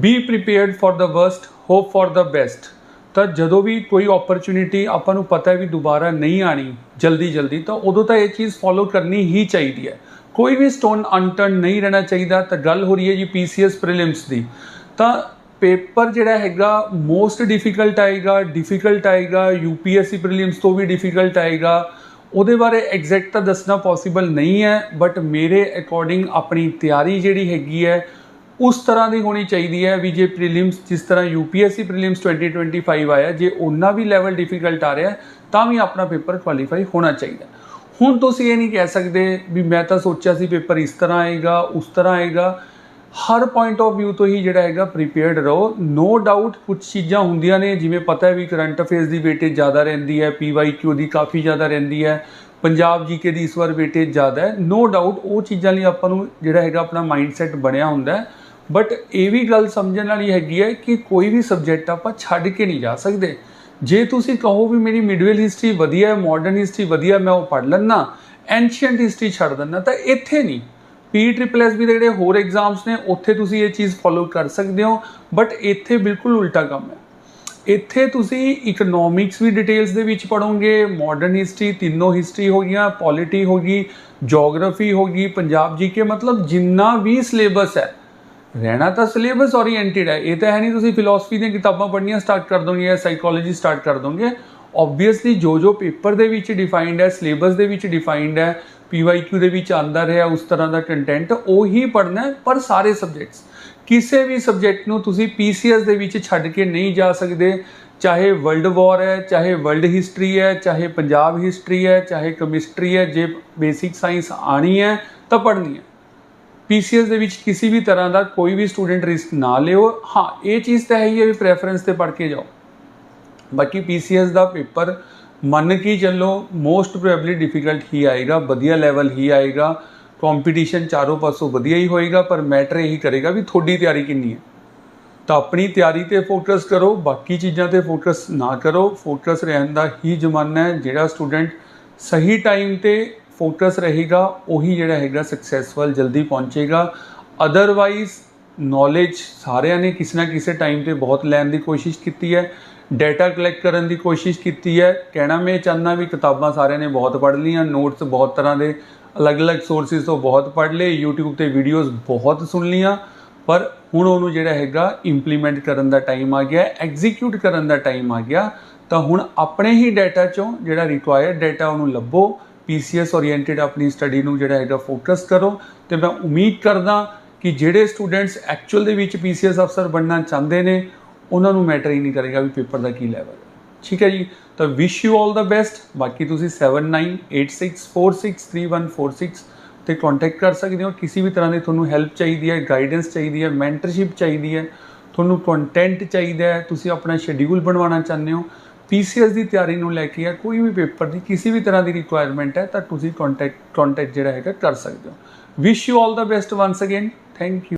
Be prepared for the worst hope for the best ਤਾਂ ਜਦੋਂ ਵੀ ਕੋਈ ਓਪਰਚ्युनिटी ਆਪਾਂ ਨੂੰ ਪਤਾ ਹੈ ਵੀ ਦੁਬਾਰਾ ਨਹੀਂ ਆਣੀ ਜਲਦੀ ਜਲਦੀ, ਤਾਂ ਉਦੋਂ ਤਾਂ ਇਹ ਚੀਜ਼ ਫੋਲੋ ਕਰਨੀ ਹੀ ਚਾਹੀਦੀ ਹੈ। ਕੋਈ ਵੀ ਸਟੋਨ ਅਨਟਰਨ ਨਹੀਂ ਰਹਿਣਾ ਚਾਹੀਦਾ, ਤਾਂ ਗੱਲ ਹੋ ਰਹੀ ਹੈ ਜੀ ਪੀਸੀਐਸ ਪ੍ਰੀਲਿਮਸ ਦੀ। ਤਾਂ ਪੇਪਰ ਜਿਹੜਾ ਹੈਗਾ ਮੋਸਟ ਡਿਫਿਕਲਟ ਆਏਗਾ ਡਿਫਿਕਲਟ ਆਏਗਾ ਯੂਪੀਐਸਸੀ ਪ੍ਰੀਲਿਮਸ ਤੋਂ ਵੀ ਡਿਫਿਕਲਟ ਆਏਗਾ। ਉਹਦੇ ਬਾਰੇ ਐਗਜ਼ੈਕਟ ਤਾਂ ਦੱਸਣਾ ਪੋਸੀਬਲ ਨਹੀਂ ਹੈ ਬਟ ਮੇਰੇ ਅਕੋਰਡਿੰਗ ਆਪਣੀ ਤਿਆਰੀ ਜਿਹੜੀ ਹੈਗੀ ਹੈ ਉਸ ਤਰ੍ਹਾਂ ਦੀ ਹੋਣੀ ਚਾਹੀਦੀ ਹੈ ਵੀ ਜੇ ਪ੍ਰੀਲਿਮਸ ਜਿਸ ਤਰ੍ਹਾਂ ਯੂਪੀਐਸਸੀ ਪ੍ਰੀਲਿਮਸ 2025 ਆਇਆ, ਜੇ ਉਹਨਾਂ ਵੀ ਲੈਵਲ ਡਿਫਿਕਲਟ ਆ ਰਿਹਾ ਤਾਂ ਵੀ ਆਪਣਾ ਪੇਪਰ ਕੁਆਲੀਫਾਈ ਹੋਣਾ ਚਾਹੀਦਾ ਹੁਣ ਤੁਸੀਂ ਇਹ ਨਹੀਂ ਕਹਿ ਸਕਦੇ ਵੀ ਮੈਂ ਤਾਂ ਸੋਚਿਆ ਸੀ ਪੇਪਰ ਇਸ ਤਰ੍ਹਾਂ ਆਏਗਾ, ਉਸ ਤਰ੍ਹਾਂ ਆਏਗਾ। ਹਰ ਪੁਆਇੰਟ ਆਫ View ਤੋਂ ਹੀ ਜਿਹੜਾ ਹੈਗਾ ਪ੍ਰੀਪੇਅਰਡ ਰਹੋ। ਨੋ ਡਾਊਟ ਕੁਝ ਚੀਜ਼ਾਂ ਹੁੰਦੀਆਂ ਨੇ, ਜਿਵੇਂ ਪਤਾ ਹੈ ਵੀ ਕਰੰਟ ਅਫੇਅਰਸ ਦੀ ਵੇਟੇਜ ਜ਼ਿਆਦਾ ਰਹਿੰਦੀ ਹੈ ਪੀਵਾਈਕਿਊ ਦੀ ਕਾਫੀ ਜ਼ਿਆਦਾ ਰਹਿੰਦੀ ਹੈ, ਪੰਜਾਬ ਜੀਕੇ ਦੀ ਇਸ ਵਾਰ ਵੇਟੇਜ ਜ਼ਿਆਦਾ ਹੈ। ਨੋ ਡਾਊਟ ਉਹ ਚੀਜ਼ਾਂ ਲਈ ਆਪਾਂ ਨੂੰ ਜਿਹੜਾ ਹੈਗਾ ਆਪਣਾ ਮਾਈਂਡਸੈਟ ਬਣਿਆ ਹੁੰਦਾ ਹੈ। ਬਟ ਇਹ ਵੀ ਗੱਲ ਸਮਝਣ ਵਾਲੀ ਹੈਗੀ ਹੈ ਕਿ ਕੋਈ ਵੀ ਸਬਜੈਕਟ ਆਪਾਂ ਛੱਡ ਕੇ ਨਹੀਂ ਜਾ ਸਕਦੇ। ਜੇ ਤੁਸੀਂ ਕਹੋ ਵੀ ਮੇਰੀ ਮਿਡਵੇਲ ਹਿਸਟਰੀ ਵਧੀਆ ਹੈ ਮਾਡਰਨ ਹਿਸਟਰੀ ਵਧੀਆ, ਮੈਂ ਉਹ ਪੜ੍ਹ ਲੈਣਾ ਐਂਸ਼ੀਅੰਟ ਹਿਸਟਰੀ ਛੱਡ ਦਿੰਦਾ, ਤਾਂ ਇੱਥੇ ਨਹੀਂ। ਪੀ ਟ੍ਰਿਪਲ ਐਸ ਵੀ ਦੇ ਜਿਹੜੇ ਹੋਰ ਐਗਜ਼ਾਮਸ ਨੇ, ਉੱਥੇ ਤੁਸੀਂ ਇਹ ਚੀਜ਼ ਫੋਲੋ ਕਰ ਸਕਦੇ ਹੋ ਬਟ ਇੱਥੇ ਬਿਲਕੁਲ ਉਲਟਾ ਕੰਮ ਹੈ। ਇੱਥੇ ਤੁਸੀਂ ਇਕਨੋਮਿਕਸ ਵੀ ਡਿਟੇਲਸ ਦੇ ਵਿੱਚ ਪੜੋਗੇ ਮਾਡਰਨ ਹਿਸਟਰੀ ਤਿੰਨੋਂ ਹਿਸਟਰੀ ਹੋ ਗਈਆਂ ਪੋਲਿਟੀ ਹੋ ਗਈ ਜੀਓਗ੍ਰਾਫੀ ਹੋ ਗਈ, ਪੰਜਾਬ ਜੀਕੇ ਮਤਲਬ ਜਿੰਨਾ ਵੀ ਸਿਲੇਬਸ ਹੈ ਰਹਿਣਾ ਤਾਂ ਸਿਲੇਬਸ ਓਰੀਐਂਟਡ ਹੈ। ਇਹ ਤਾਂ ਹੈ ਨਹੀਂ ਤੁਸੀਂ ਫਿਲਾਸਫੀ ਦੀਆਂ ਕਿਤਾਬਾਂ ਪੜ੍ਹਨੀਆਂ ਸਟਾਰਟ ਕਰ ਦੋਗੇ ਜਾਂ ਸਾਈਕੋਲੋਜੀ ਸਟਾਰਟ ਕਰ ਦੋਗੇ। ਆਬਵੀਅਸਲੀ ਜੋ ਜੋ ਪੇਪਰ ਦੇ ਵਿੱਚ ਡਿਫਾਈਨਡ ਹੈ ਸਿਲੇਬਸ ਦੇ ਵਿੱਚ ਡਿਫਾਈਨਡ ਹੈ ਪੀਵਾਈਕਿਊ ਦੇ ਵਿੱਚ ਆਂਦਾ ਰਿਹਾ, ਉਸ ਤਰ੍ਹਾਂ ਦਾ ਕੰਟੈਂਟ ਉਹੀ ਪੜ੍ਹਨਾ ਹੈ, ਪਰ ਸਾਰੇ ਸਬਜੈਕਟਸ ਕਿਸੇ ਵੀ ਸਬਜੈਕਟ ਨੂੰ ਤੁਸੀਂ ਪੀਸੀਐਸ ਦੇ ਵਿੱਚ ਛੱਡ ਕੇ ਨਹੀਂ ਜਾ ਸਕਦੇ। ਚਾਹੇ ਵਰਲਡ ਵਾਰ ਹੈ, ਚਾਹੇ ਵਰਲਡ ਹਿਸਟਰੀ ਹੈ, ਚਾਹੇ ਪੰਜਾਬ ਹਿਸਟਰੀ ਹੈ, ਚਾਹੇ ਕੈਮਿਸਟਰੀ ਹੈ, ਜੇ ਬੇਸਿਕ ਸਾਇੰਸ ਆਣੀ ਹੈ ਤਾਂ ਪੜ੍ਹਨੀ ਹੈ। ਪੀਸੀਐਸ ਦੇ ਵਿੱਚ ਕਿਸੇ ਵੀ ਤਰ੍ਹਾਂ ਦਾ ਕੋਈ ਵੀ ਸਟੂਡੈਂਟ ਰਿਸਕ ਨਾ ਲਿਓ। ਹਾਂ, ਇਹ ਚੀਜ਼ ਤਾਂ ਹੈ ਹੀ ਹੈ ਵੀ ਪ੍ਰੈਫਰੈਂਸ ਤੇ ਪੜ੍ਹ ਕੇ ਜਾਓ। ਬਾਕੀ ਪੀਸੀਐਸ ਦਾ ਪੇਪਰ ਮੰਨ ਕੇ ਚੱਲੋ ਮੋਸਟ ਪ੍ਰੋਬੇਬਲੀ ਡਿਫਿਕਲਟ ਹੀ ਆਏਗਾ, ਵਧੀਆ ਲੈਵਲ ਹੀ ਆਏਗਾ। ਕੰਪੀਟੀਸ਼ਨ ਚਾਰੋਂ ਪਾਸੋਂ ਵਧੀਆ ਹੀ ਹੋਏਗਾ, ਪਰ ਮੈਟਰ ਇਹੀ ਕਰੇਗਾ ਵੀ ਤੁਹਾਡੀ ਤਿਆਰੀ ਕਿੰਨੀ ਹੈ। ਤਾਂ ਆਪਣੀ ਤਿਆਰੀ ਤੇ ਫੋਕਸ ਕਰੋ, ਬਾਕੀ ਚੀਜ਼ਾਂ ਤੇ ਫੋਕਸ ਨਾ ਕਰੋ। ਫੋਕਸ ਰਹਿਣ ਦਾ ਹੀ ਜ਼ਮਾਨਾ ਹੈ ਜਿਹੜਾ ਸਟੂਡੈਂਟ ਸਹੀ ਟਾਈਮ ਤੇ ਫੋਕਸ ਰਹੇਗਾ, ਉਹੀ ਜਿਹੜਾ ਹੈਗਾ ਸਕਸੈਸਫੁਲ ਜਲਦੀ ਪਹੁੰਚੇਗਾ। ਅਦਰਵਾਈਜ਼ ਨੌਲੇਜ ਸਾਰਿਆਂ ਨੇ ਕਿਸੇ ਨਾ ਕਿਸੇ ਟਾਈਮ ਤੇ ਬਹੁਤ ਲੈਣ ਦੀ ਕੋਸ਼ਿਸ਼ ਕੀਤੀ ਹੈ। ਡਾਟਾ ਕਲੈਕਟ ਕਰਨ ਦੀ ਕੋਸ਼ਿਸ਼ ਕੀਤੀ ਹੈ। ਕਹਿਣਾ ਮੈਂ ਇਹ ਚਾਹੁੰਦਾ ਵੀ ਕਿਤਾਬਾਂ ਸਾਰਿਆਂ ਨੇ ਬਹੁਤ ਪੜ੍ਹ ਲਈਆਂ ਨੋਟਸ ਬਹੁਤ ਤਰ੍ਹਾਂ ਦੇ ਅਲੱਗ-ਅਲੱਗ ਸੋਰਸਿਸ ਤੋਂ ਬਹੁਤ ਪੜ੍ਹ ਲਏ, YouTube ਤੇ ਵੀਡੀਓਜ਼ ਬਹੁਤ ਸੁਣ ਲਈਆਂ। ਪਰ ਹੁਣ ਉਹਨੂੰ ਜਿਹੜਾ ਹੈਗਾ ਇੰਪਲੀਮੈਂਟ ਕਰਨ ਦਾ ਟਾਈਮ ਆ ਗਿਆ ਐਗਜ਼ੀਕਿਊਟ ਕਰਨ ਦਾ ਟਾਈਮ ਆ ਗਿਆ। ਤਾਂ ਹੁਣ ਆਪਣੇ ਹੀ ਡਾਟਾ ਚੋਂ ਜਿਹੜਾ ਰਿਕੁਆਇਰਡ ਡਾਟਾ ਉਹਨੂੰ ਲੱਭੋ। ਪੀਸੀਐਸ ਓਰੀਐਂਟਡ ਆਪਣੀ ਸਟੱਡੀ ਨੂੰ ਜਿਹੜਾ ਹੈਗਾ ਫੋਕਸ ਕਰੋ ਤੇ ਮੈਂ ਉਮੀਦ ਕਰਦਾ ਕਿ ਜਿਹੜੇ ਸਟੂਡੈਂਟਸ ਐਕਚੁਅਲ ਦੇ ਵਿੱਚ ਪੀਸੀਐਸ ਅਫਸਰ ਬਣਨਾ ਚਾਹੁੰਦੇ ਨੇ, ਉਹਨਾਂ ਨੂੰ ਮੈਟਰ ਹੀ ਨਹੀਂ ਕਰੇਗਾ ਵੀ ਪੇਪਰ ਦਾ ਕੀ ਲੈਵਲ ਠੀਕ ਹੈ ਜੀ? ਤਾਂ ਵਿਸ਼ ਯੂ ਆਲ ਦਾ ਬੈਸਟ ਬਾਕੀ ਤੁਸੀਂ 7986463146 ਤੇ ਕੰਟੈਕਟ ਕਰ ਸਕਦੇ ਹੋ। ਕਿਸੇ ਵੀ ਤਰ੍ਹਾਂ ਦੀ ਤੁਹਾਨੂੰ ਹੈਲਪ ਚਾਹੀਦੀ ਹੈ ਗਾਈਡੈਂਸ ਚਾਹੀਦੀ ਹੈ ਮੈਂਟਰਸ਼ਿਪ ਚਾਹੀਦੀ ਹੈ, ਤੁਹਾਨੂੰ ਕੰਟੈਂਟ ਚਾਹੀਦਾ ਹੈ, ਤੁਸੀਂ ਆਪਣਾ ਸ਼ੈਡਿਊਲ ਬਣਵਾਉਣਾ ਚਾਹੁੰਦੇ ਹੋ ਪੀਸੀਐਸ ਦੀ ਤਿਆਰੀ ਨੂੰ ਲੈ ਕੇ ਜਾਂ ਕੋਈ ਵੀ ਪੇਪਰ ਦੀ ਕਿਸੇ ਵੀ ਤਰ੍ਹਾਂ ਦੀ ਰਿਕੁਆਇਰਮੈਂਟ ਹੈ, ਤਾਂ ਤੁਸੀਂ ਕੰਟੈਕਟ ਕੰਟੈਕਟ ਜਿਹੜਾ ਹੈਗਾ ਕਰ ਸਕਦੇ ਹੋ। Wish you all the best once again thank you